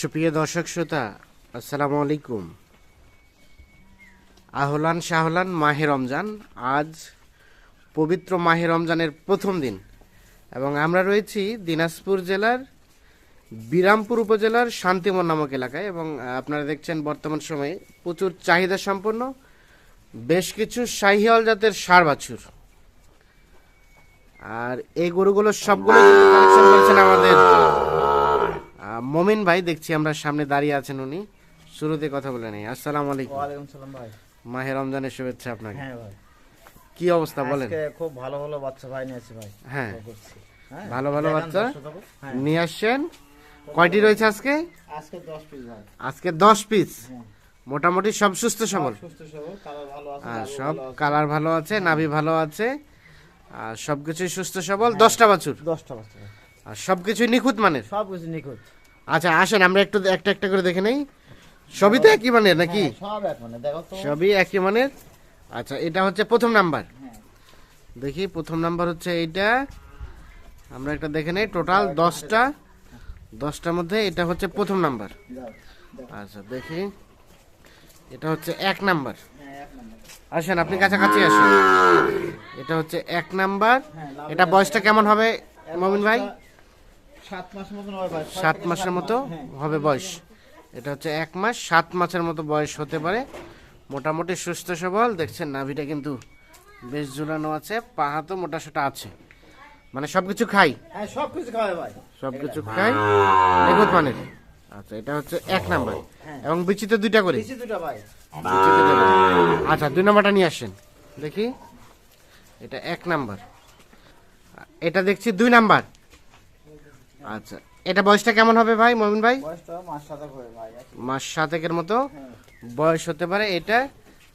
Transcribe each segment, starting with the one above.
সুপ্রিয় দর্শক শ্রোতা, আসসালামু আলাইকুম। আহলান শাহলান মাহে রমজান, আজ পবিত্র মাহে রমজানের প্রথম দিন এবং আমরা রয়েছি দিনাজপুর জেলার বিরামপুর উপজেলার শান্তিমন নামক এলাকায় এবং আপনারা দেখছেন বর্তমান সময়ে প্রচুর চাহিদা সম্পন্ন, বেশ কিছু শাহিয়াল জাতের সার বাছুর। আর এই গরুগুলো সবগুলো আমাদের মমিন ভাই দেখছি আমরা সামনে দাঁড়িয়ে আছেন উনি। শুরুতে কথা বলে নেই। আসসালামু আলাইকুম। ওয়ালাইকুম সালাম ভাই। মাহে রমজানের শুভেচ্ছা আপনাকে। হ্যাঁ ভাই। কি অবস্থা বলেন। আজকে খুব ভালো ভালো বাচ্চা ভাই নিয়েছি ভাই। হ্যাঁ। ভালো হ্যাঁ, ভালো ভালো বাচ্চা? হ্যাঁ। নিয়ে আসছেন। কয়টি রয়েছে আজকে? আজকে 10 পিস ভাই। আজকে দশ পিস। হ্যাঁ। মোটামুটি সব সুস্থ সবল? সুস্থ সবল কালার ভালো আছে সব কালার ভালো আছে নাভি ভালো আছে। আর সবকিছুই সুস্থ সবল। দশটা বাছুর? 10টা বাচ্চা ভাই। আর সবকিছুই নিখুঁত মানের? সব কিছু নিখুঁত। আচ্ছা আসেন আমরা একটু একটা একটা করে দেখে নেই। সবই তো একই মানের নাকি? হ্যাঁ, সব এক মানে দেখো তো। সবই একই মানের? আচ্ছা এটা হচ্ছে প্রথম নাম্বার। দেখি প্রথম নাম্বার হচ্ছে এইটা। আমরা একটা দেখে নেই টোটাল দশটা। দশটার মধ্যে এটা হচ্ছে প্রথম নাম্বার। আচ্ছা দেখি। এটা হচ্ছে এক নাম্বার। আসেন আপনি কাছাকাছি আসেন। এটা হচ্ছে এক নাম্বার। হ্যাঁ এটা বয়সটা কেমন হবে মমিন ভাই? সাত মাসের মতো হ্যাঁ। হবে বয়স। এটা হচ্ছে এক মাস সাত মাসের মতো বয়স হতে পারে। মোটামুটি সুস্থ সবল। দেখছেন নাভিটা কিন্তু বেশ ঝুলানো আছে পাহা তো মোটা সোটা আছে। মানে সবকিছু খাই? হ্যাঁ সব কিছু ভাই। সবকিছু খাই? নিখুঁত মানের? আচ্ছা এটা হচ্ছে এক নাম্বার। হ্যাঁ। এবং বিচিতে দুইটা করে। আচ্ছা দুই নাম্বারটা নিয়ে আসেন। দেখি। এটা এক নাম্বার। এটা দেখছি দুই নাম্বার। আচ্ছা। এটা বয়সটা কেমন হবে ভাই মমিন ভাই? মাস সাত হবে সাতেকের মতো? হ্যাঁ। বয়স হতে পারে এটা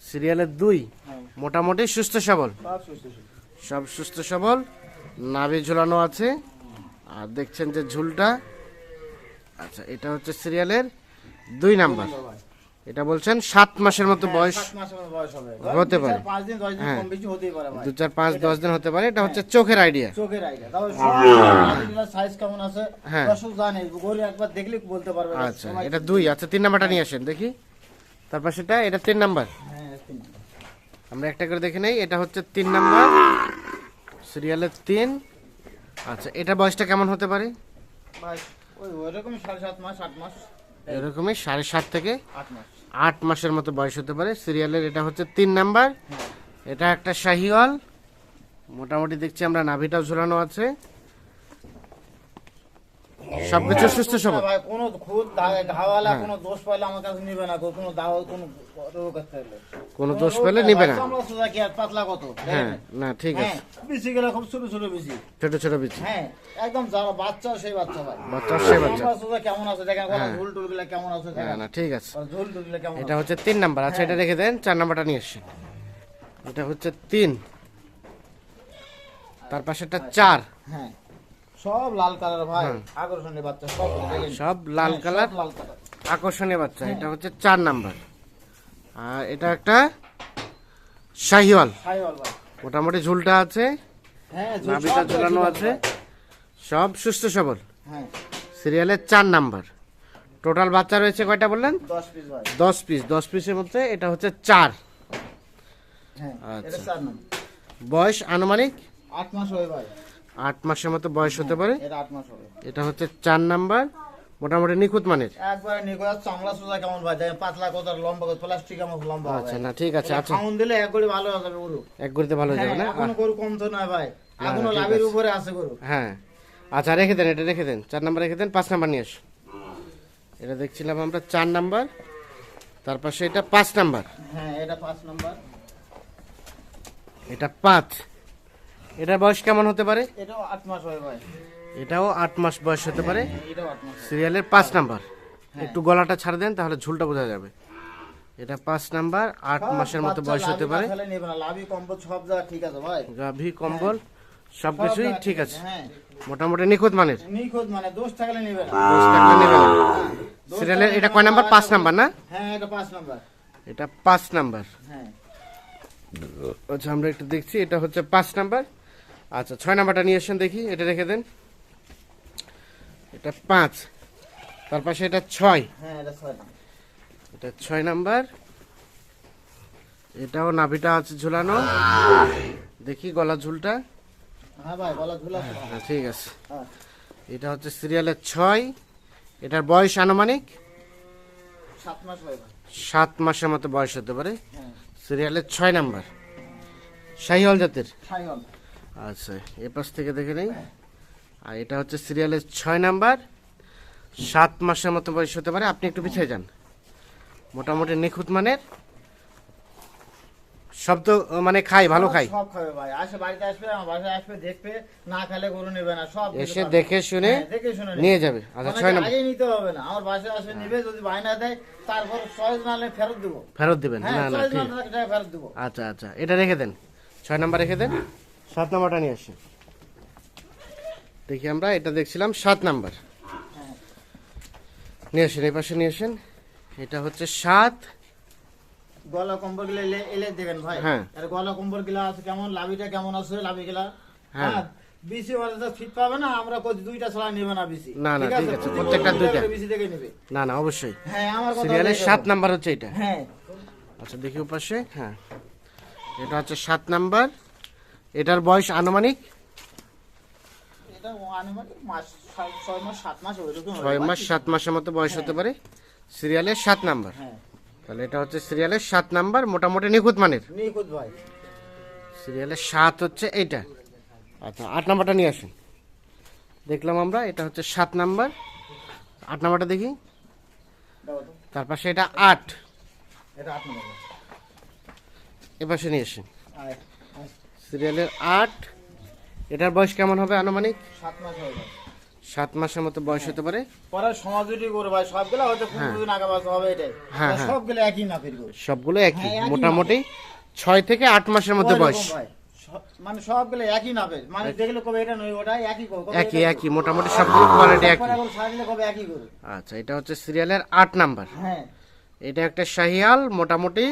সিরিয়ালের দুই। হ্যাঁ। মোটামুটি সুস্থ সবল। সব সুস্থ সুস্থ সব সুস্থ সবল নাভি ঝুলানো আছে। আর দেখছেন যে ঝুলটা। আচ্ছা এটা হচ্ছে সিরিয়ালের দুই নাম্বার। এটা বলছেন সাত মাসের মতো বয়স সাত বয়স হবে। হতে পারে। দু চার, পাঁচ দশ দিন হ্যাঁ। দু চার পাঁচ দশ দিন হতে পারে। এটা হচ্ছে চোখের আইডিয়া চোখের আইডিয়া সাইজ কেমন আছে। হ্যাঁ। জানে গরু একবার দেখলে বলতে পারবে আচ্ছা এটা দুই। আচ্ছা তিন নাম্বারটা নিয়ে আসেন দেখি। তারপর সেটা এটা তিন নাম্বার। হ্যাঁ আমরা একটা করে দেখে নেই। এটা হচ্ছে তিন নাম্বার। সিরিয়ালের তিন। আচ্ছা এটা বয়সটা কেমন হতে পারে? ওই ওইরকম সাড়ে সাত মাস আট মাস। এরকমই সাড়ে সাত থেকে আট মাসের মতো বয়স হতে পারে। সিরিয়ালের এটা হচ্ছে তিন নাম্বার। এটা একটা শাহিওয়াল। মোটামুটি দেখছি আমরা নাভিটাও ঝোলানো আছে। সবকিছু সুস্থ সবল। ভাই কোনো খুদ ঘাওয়ালা হ্যাঁ। কোনো দোষ পাইলে আমার কাছে নিবে না কোনো দাও কোনো রোগ করতে হলে। কোনো দোষ পেলে নিবে না। চামড়া সোজা কি আর পাতলা কত? হ্যাঁ না ঠিক হ্যাঁ আছে। বেশি গেলে খুব ছোট ছোট বেশি ছোট ছোট বিচি। হ্যাঁ একদম যারা বাচ্চা সেই বাচ্চা ভাই। বাচ্চা সে বাচ্চা। সোজা কেমন আছে? দেখেন কোনো হ্যাঁ। ঝুল টুলগুলা কেমন আছে না দেখেন। না ঠিক আছে। ঝুল টুলগুলা কেমন এটা হচ্ছে তিন নাম্বার। আচ্ছা এটা রেখে দেন চার নাম্বারটা নিয়ে এসছেন এটা হচ্ছে তিন। তার পাশেটা চার। হ্যাঁ। সব লাল কালার ভাই হ্যাঁ। আকর্ষণীয় বাচ্চা সব সব লাল হ্যাঁ, কালার লাল কালার। আকর্ষণীয় বাচ্চা এটা হচ্ছে চার নাম্বার। আর এটা একটা শাহিওয়াল। ভাই। মোটামুটি ঝুলটা আছে হ্যাঁ নাভিটা ঝুলানো আছে সব সুস্থ সবল। হ্যাঁ। সিরিয়ালের চার নাম্বার। টোটাল বাচ্চা রয়েছে কয়টা বললেন? দশ পিস দশ পিসের মধ্যে এটা হচ্ছে চার। হ্যাঁ আচ্ছা। বয়স আনুমানিক? আট মাস হবে ভাই। আট মাসের মতো বয়স হতে পারে। এটা হচ্ছে চার নাম্বার মোটামুটি নিখুঁত মানের। একবার চামড়া সোজা কেমন ভাই পাতলা কত লম্বা কত প্লাস্টিক কেমন লম্বা আচ্ছা না ঠিক আছে আচ্ছা। দিলে এক গড়ি ভালো হবে গরু। এক গড়িতে ভালো হয়ে যাবে হ্যাঁ না এখনও গরু কম তো ভাই। এখনও লাভের উপরে আছে গরু। হ্যাঁ। আচ্ছা রেখে দেন এটা রেখে দেন। চার নাম্বার রেখে দেন পাঁচ নাম্বার নিয়ে এসো এটা দেখছিলাম আমরা চার নাম্বার। তার পাশে এটা পাঁচ নাম্বার। হ্যাঁ এটা পাঁচ নম্বর। এটা পাঁচ। এটার বয়স কেমন হতে পারে? এটাও আট মাস হবে ভাই। এটাও আট মাস বয়স হতে পারে। মাস। সিরিয়ালের পাঁচ নাম্বার। একটু গলাটা ছাড় দেন তাহলে ঝুলটা বোঝা যাবে। এটা পাঁচ নাম্বার আট মাসের মতো বয়স হতে পারে। লাভি কম্বল সব ঠিক আছে ভাই। গাভী কম্বল সবকিছুই ঠিক আছে। হ্যাঁ। মোটামুটি নিখুঁত মানের? মানে দোষ থাকলে নেবে না। দশ নেবে সিরিয়ালের এটা কয় নাম্বার? পাঁচ নাম্বার না? হ্যাঁ এটা পাঁচ নাম্বার। এটা পাঁচ নাম্বার। হ্যাঁ। আচ্ছা আমরা একটু দেখছি এটা হচ্ছে পাঁচ নাম্বার। আচ্ছা ছয় নাম্বারটা নিয়ে এসেন দেখি এটা রেখে দেন। এটা পাঁচ। তার পাশে এটা ছয়। হ্যাঁ এটা ছয় নাম্বার। এটা ছয় নাম্বার। এটাও নাভিটা আছে ঝুলানো। দেখি গলা ঝুলটা। হ্যাঁ ভাই গলা ঝুলা আছে। হ্যাঁ, ঠিক আছে। এটা হচ্ছে সিরিয়ালের ছয়। এটার বয়স আনুমানিক? সাত মাসের মতো বয়স হতে পারে। সিরিয়ালের ছয় নাম্বার। শাহিওয়াল জাতের? আচ্ছা এ পাশ থেকে দেখে নেই। আর এটা হচ্ছে সিরিয়ালের ছয় নাম্বার। সাত মাসের মতো বয়স হতে পারে আপনি একটু পিছিয়ে যান। মোটামুটি নিখুঁত মানের। সব তো মানে খাই ভালো খাই সব খাবে ভাই। আসে বাড়িতে আসবে আমার বাসায় আসবে দেখবে না খেলে গরু নেবে না সব এসে দেখে শুনে হ্যাঁ, দেখে শুনে নিয়ে যাবে। আচ্ছা ছয় নাম্বার। আগে নিতে হবে না। আমার বাসায় আসবে নিবে যদি বায়না দেয় তারপর না হলে ফেরত দেবো। ফেরত দেবেন। হ্যাঁ না না ঠিক। আচ্ছা আচ্ছা এটা রেখে দেন। ছয় নাম্বার রেখে দেন। সাত নাম্বারটা নিয়ে আসি। দেখি আমরা এটা দেখছিলাম সাত নাম্বার। নিয়ে আসেন এই পাশে নিয়ে আসেন। এটা হচ্ছে সাত। গলা কম্বলগুলো এলে দেখেন ভাই। হ্যাঁ। আর গলা কম্বলগুলা আছে কেমন? লাভিটা কেমন আছে লাভি গেলা হ্যাঁ। হ্যাঁ বিসি ওরা তো ফিট পাবে না আমরা কই দুইটা ছড়া নেবে না বিসি। না, না, ঠিক আছে, প্রত্যেকটা দুইটা। বিসি দেখে নেবে। না না অবশ্যই। হ্যাঁ আমার কথা সিরিয়ালের সাত নাম্বার হচ্ছে এটা। হ্যাঁ। আচ্ছা দেখি পাশে হ্যাঁ। এটা হচ্ছে সাত নাম্বার। এটার বয়স আনুমানিক? ছয়- মাস সাত মাসের মতো বয়স হতে পারে। সিরিয়ালের সাত নাম্বার। হ্যাঁ। তাহলে এটা হচ্ছে সিরিয়ালের সাত নাম্বার মোটামুটি নিখুঁত মানের। নিখুঁত ভাই। সিরিয়ালের সাত হচ্ছে এইটা। আচ্ছা আট নাম্বারটা নিয়ে আসুন। দেখলাম আমরা এটা হচ্ছে সাত নাম্বার। আট নাম্বারটা দেখি। তার পাশে এটা আট। এটা আট নম্বর। ভাই। এ পাশে নিয়ে আসুন। সিরিয়ালের আট। এটার বয়স কেমন হবে আনুমানিক? সাত মাস হয়ে সাত মাসের মতো বয়স হতে পারে। পরে করে ভাই সবগুলো হয়তো হ্যাঁ। হবে এটাই। হ্যাঁ, হ্যাঁ। সবগুলো একই সবগুলো একই হ্যাঁ, মোটামুটি ছয় থেকে আট মাসের মধ্যে বয়স। মানে সবগুলো একই নাবে মানে দেখলে কবে এটা নয় ওটা একই একই এটা একই মোটামুটি সবগুলো কোয়ালিটি একই। কবে আচ্ছা এটা হচ্ছে সিরিয়ালের আট নাম্বার। হ্যাঁ। এটা একটা শাহিয়াল মোটামুটি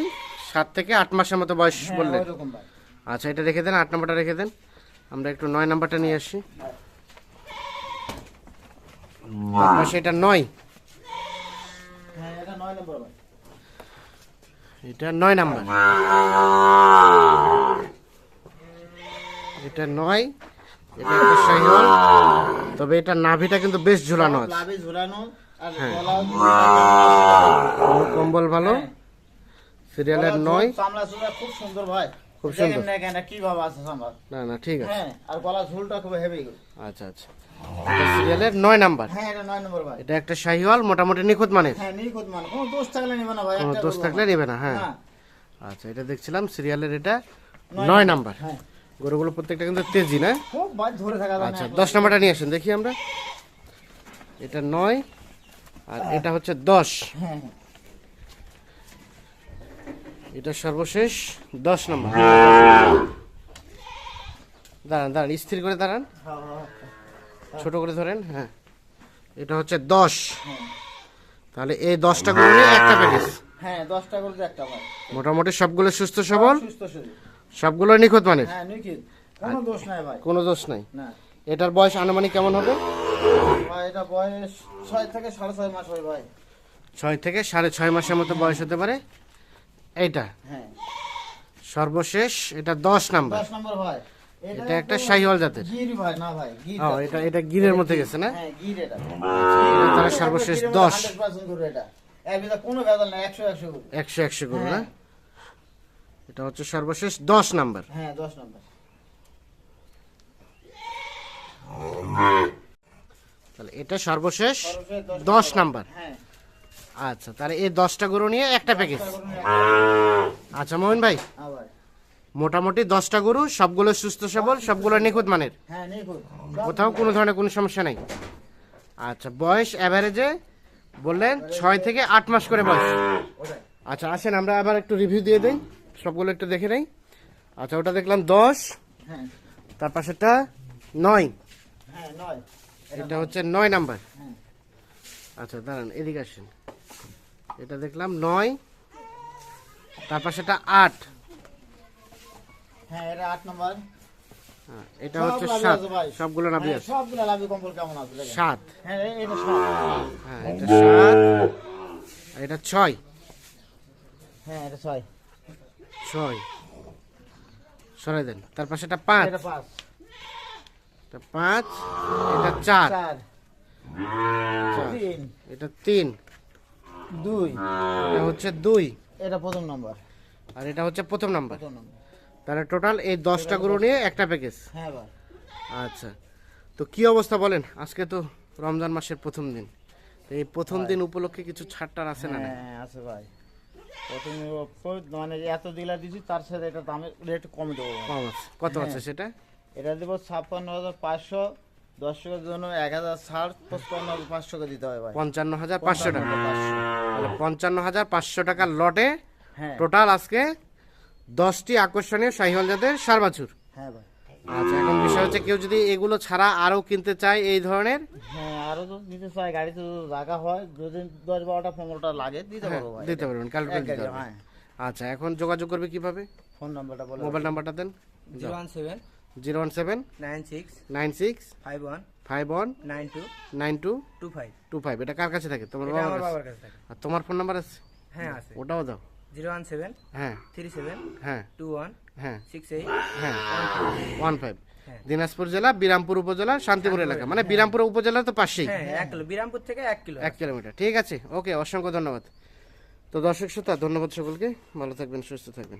সাত থেকে আট মাসের মতো বয়স হ্যাঁ বললেন আচ্ছা এটা রেখে দেন আট নাম্বারটা রেখে দেন। আমরা একটু নয় নাম্বারটা নিয়ে আসি। এটা নয়? হ্যাঁ এটা নয় নম্বর এটা নয় এটা একটা শাহিওয়াল তবে এটা নাভিটা কিন্তু বেশ ঝুলানো আছে। হ্যাঁ। কম্বল ভালো। সিরিয়ালের নয়। খুব সুন্দর ভাই। খুব সুন্দর। না কেন কি ভাবে আছে চামড়া না না ঠিক আছে। হ্যাঁ আর গলা ঝুলটা খুব হেভি আচ্ছা আচ্ছা। এটা সিরিয়ালের নয় নাম্বার। হ্যাঁ এটা নয় নম্বর ভাই। এটা একটা শাহিওয়াল মোটামুটি নিখুঁত মানের। হ্যাঁ নিখুঁত মানে কোনো দোষ থাকলে নেবে না ভাই কোনো দোষ থাকলে নেবে না হ্যাঁ। আচ্ছা এটা দেখছিলাম সিরিয়ালের এটা নয় নাম্বার। হ্যাঁ। গরুগুলো প্রত্যেকটা কিন্তু তেজি না? খুব ভাই ধরে থাকা যায় আচ্ছা একলা। দশ নাম্বারটা নিয়ে আসুন দেখি আমরা। এটা নয় আর এটা হচ্ছে দশ। হ্যাঁ হ্যাঁ। এটা সর্বশেষ দশ নম্বর। দাঁড়ান দাঁড়ান স্থির করে দাঁড়ান। ছোট করে ধরেন হ্যাঁ। এটা হচ্ছে দশ। তাহলে এই দশটা গরু নিয়ে একটা প্যাকেজ হ্যাঁ দশটা তো একটা মোটামুটি সবগুলো সুস্থ সবল? সুস্থ সবগুলো নিখুঁত মানের? হ্যাঁ নিখিত। কোনো দোষ নাই ভাই। কোনো দোষ নাই? না। এটার বয়স আনুমানিক কেমন হবে? ভাই এটা বয়স ছয় থেকে সাড়ে ছয় মাস হয় ভাই। ছয় থেকে সাড়ে ছয় মাসের মতো বয়স হতে পারে। এইটা। হ্যাঁ। সর্বশেষ এটা দশ নাম্বার। দশ নম্বর ভাই। এটা একটা শাহিওয়াল জাতের। গির ভাই না ভাই গির ও এটা এটা গিরের মধ্যে গেছে না? হ্যাঁ গির এটা। এটা তাহলে সর্বশেষ দশ। 100% গরু এটা। এর কোনো ভেজাল নাই একশো একশো গরু। একশো একশো না? হ্যাঁ। এটা হচ্ছে সর্বশেষ দশ নাম্বার। হ্যাঁ দশ নম্বর। তাহলে এটা সর্বশেষ সর্বশেষ দশ নাম্বার। হ্যাঁ। আচ্ছা তাহলে এই দশটা গরু নিয়ে একটা প্যাকেজ আচ্ছা মোহন ভাই মোটামুটি দশটা গরু সবগুলো সুস্থ সবল সবগুলো নিখুঁত মানের? হ্যাঁ কোথাও কোনো ধরনের কোনো সমস্যা নেই? আচ্ছা বয়স অ্যাভারেজে বললেন ছয় থেকে আট মাস করে বয়স। আচ্ছা আসেন আমরা আবার একটু রিভিউ দিয়ে দিই। সবগুলো একটু দেখে নেই। আচ্ছা ওটা দেখলাম দশ। হ্যাঁ। তার পাশেরটা নয়। হ্যাঁ নয়। এটা হচ্ছে নয় নাম্বার। আচ্ছা দাঁড়ান এদিকে আসেন। এটা দেখলাম নয় তার পাশেটা আট। হ্যাঁ এটা আট নম্বর। হ্যাঁ, এটা হচ্ছে সাত। আছে। সবগুলো হ্যাঁ, আছে। সবগুলো লাভি কম্বল কেমন আছে সাত। হ্যাঁ এটা সাত। হ্যাঁ এটা সাত। এটা ছয়। হ্যাঁ এটা ছয়। ছয়। সরাই দেন। তার পাশে এটা পাঁচ। এটা পাঁচ। এটা পাঁচ এটা চার। চার। চার। এটা তিন। দুই। এটা হচ্ছে দুই। এটা প্রথম নম্বর। আর এটা হচ্ছে প্রথম নাম্বার। প্রথম নম্বর। তাহলে টোটাল এই দশটা গরু নিয়ে একটা প্যাকেজ হ্যাঁ ভাই। আচ্ছা। তো কি অবস্থা বলেন? আজকে তো রমজান মাসের প্রথম দিন। তো এই প্রথম দিন উপলক্ষে কিছু ছাড়টার আছে না হ্যাঁ আছে ভাই। প্রথমে মানে এত দিলা দিছি তার সাথে এটা দামের রেট কমে দেবো কম আছে। কত হ্যাঁ। আছে সেটা? এটা দেবো ছাপ্পান্ন হাজার পাঁচশো দর্শকের জন্য এক হাজার ছাড় পঁচপান্ন হাজার পাঁচশো দিতে হবে ভাই। পঞ্চান্ন হাজার পাঁচশো টাকা। পঞ্চান্ন হাজার পাঁচশো। তাহলে পঞ্চান্ন হাজার পাঁচশো টাকার লটে হ্যাঁ। টোটাল আজকে দশটি আকর্ষণীয় শাহিওয়াল জাতের সার বাছুর হ্যাঁ ভাই। আচ্ছা এখন বিষয় হচ্ছে কেউ যদি এগুলো ছাড়া আরও কিনতে চায় এই ধরনের? হ্যাঁ আরও তো জায়গা হয় যদি দশ বারোটা পনেরোটা লাগে দিতে হ্যাঁ, পারব দিতে পারবেন ক্যালকুলেট দিতে পারবেন। হ্যাঁ। আচ্ছা এখন যোগাযোগ করবে কীভাবে? ফোন নাম্বারটা বলে মোবাইল নাম্বারটা দেন। Zero one seven zero one seven nine six nine six five one five one nine two nine two two five two five. এটা কার কাছে থাকে? তোমার বাবার কাছে? বাবার কাছে থাকে। আর তোমার ফোন নাম্বার আছে? হ্যাঁ আছে। ওটাও দাও। জিরো ওয়ান সেভেন হ্যাঁ। থ্রি সেভেন হ্যাঁ। টু ওয়ান হ্যাঁ। সিক্স এইট হ্যাঁ। One five. হ্যাঁ। দিনাজপুর জেলা বিরামপুর উপজেলা শান্তিপুর এলাকা। মানে বিরামপুর উপজেলা তো পাশেই। হ্যাঁ বিরামপুর থেকে এক কিলো এক কিলোমিটার। ঠিক আছে। ওকে অসংখ্য ধন্যবাদ। তো দর্শক শ্রোতা ধন্যবাদ সকলকে। ভালো থাকবেন সুস্থ থাকবেন।